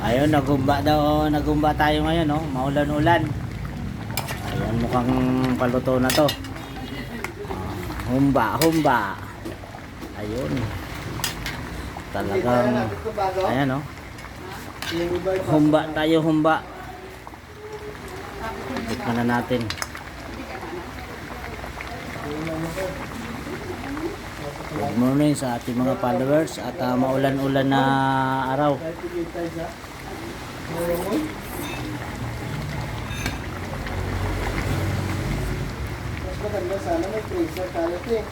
Ayun, nagumba daw, nagumba tayo ngayon, no? Maulan-ulan. Ayun, mukhang paluto na to. Humba, humba. Ayun. Talagang, ayan, no? Humba tayo, humba. Tikman na natin. Good morning sa ating mga followers at ah, maulan-ulan na araw. Mas maganda sana may freezer tayo ito eh.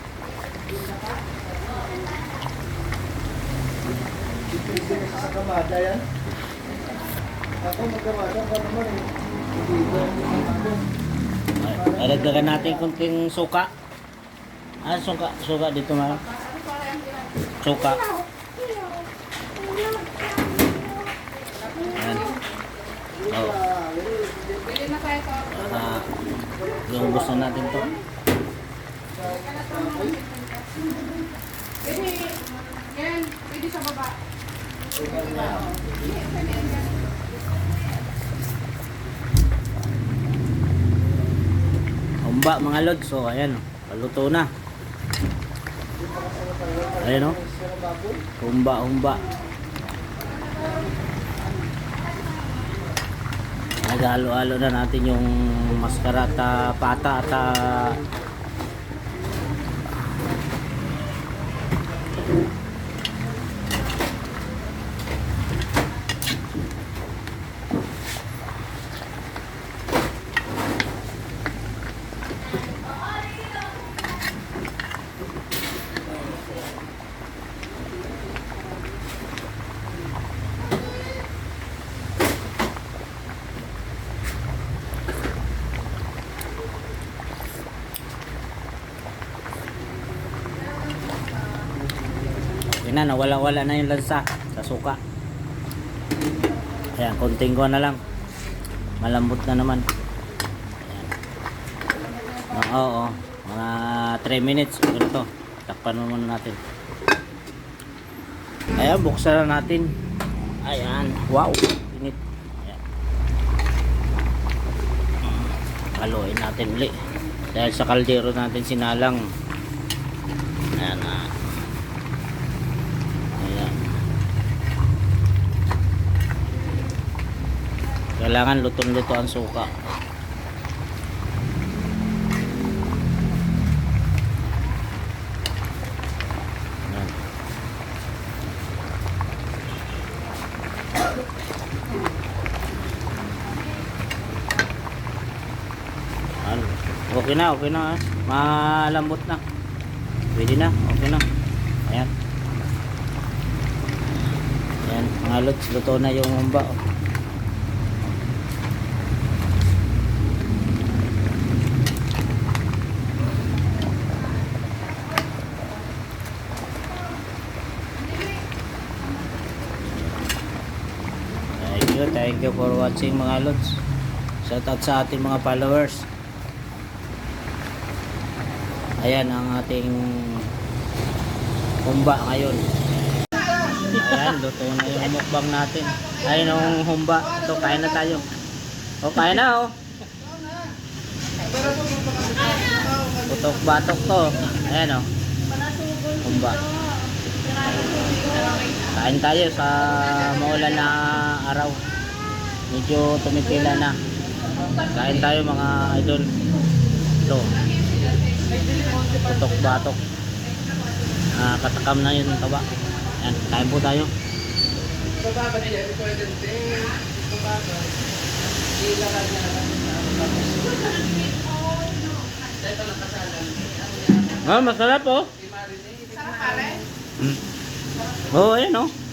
I-freezer isa sa kamada yan. Ako magkamada pa naman eh. Kamada. Ay, Dagdagan natin kunting suka. Ah, suka, suka dito ma. Suka. Ayan. Oh, Bili na tayo to. para lumubos na natin to. Yan, pwede sa baba. Humba mga lods. So, ayan. oh, Paluto na. Ayan o. Humba, humba. Naghalo-halo na natin yung maskara at ah, pata at ah, Yun na, nawala-wala na yung lansa sa suka. Ayan, konting ko na lang. Malambot na naman. Ayan. Ah, Oo, mga 3 minutes. Ganito. Takpan mo muna natin. Ayan, buksan na natin. Ayan, wow. Init. Ayan. Haluin natin uli. Dahil sa kaldero natin sinalang. Ayan na. Ayan. Kailangan lutong-luto ang suka. Ayan. Okay na, okay na. ah. Malambot na. Pwede na, okay na. Ayan. Ayan, mga lods, luto na yung humba. oh. Thank you, for watching mga lods. Shout out sa ating mga followers. Ayan ang ating humba ngayon. Ayan, luto na yung mukbang natin. Ayun ang humba. Ito, kain na tayo. O, kain na oh. Putok batok to. Ayan oh. Humba. Kain tayo sa maulan na araw. Medyo tumitila na. Kain tayo mga idol. Ito. Putok batok. Ah, katakam na yun taba. Yan, kain po tayo. Ah, masarap oh. Mm. Oh, ayan oh.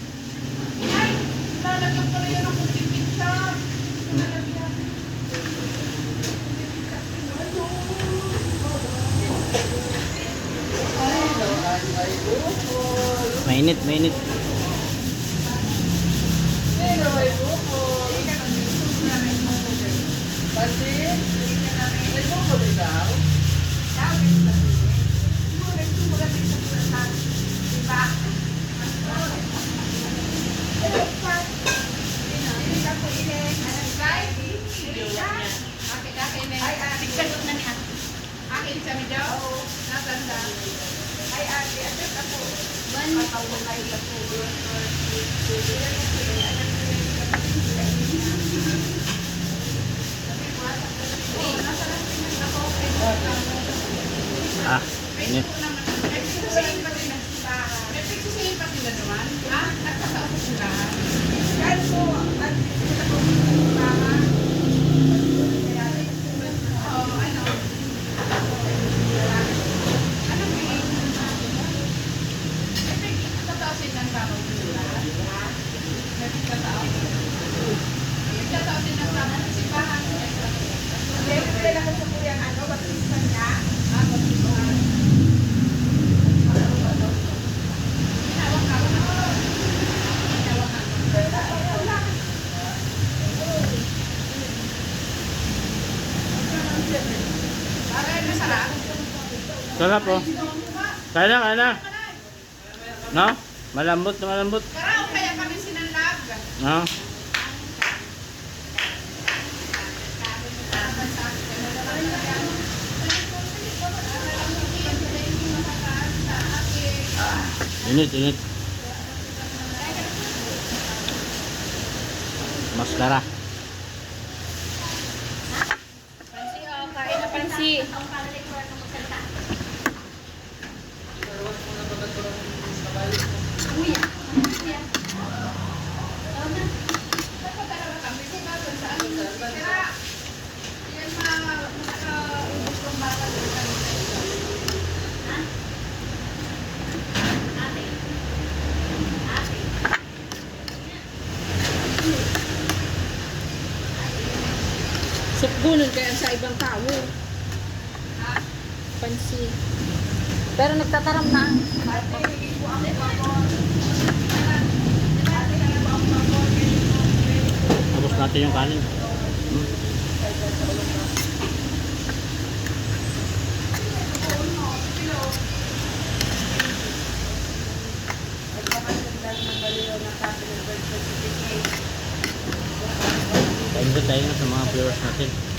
Mainit, mainit. Guys, Akin, akin eh. Ay, akin. Tigsagot na niya. Akin sa medyo? Nasanda. Ay, ate, atin ako. Man, mapawalay ako. Ah, ini. May pagsusayin pa sila. May pagsusayin pa sila naman. Ha? Nagkasaupo sila. Kaya po, at Oo, ano? Anong bigay? May pagkatausin ng tao sila. May pagkatausin. May pagkatausin ng tao sa simbahan. Hindi, kailangan sa kuya ano, baptista niya. Ah, baptista. Tinawag ako na. Tinawag ako. Para masarap. Sarap po. Kaya na, kaya na. No? Malambot na malambot. Karaw kaya kami sinanlag. No? Init, init. Maskara. Pansi, oh, kain na pansi. Sukbunon kaya sa ibang tao. Pansi. Pero nagtataram na. Tapos natin yung kanin. Kain ko tayo sa mga viewers natin.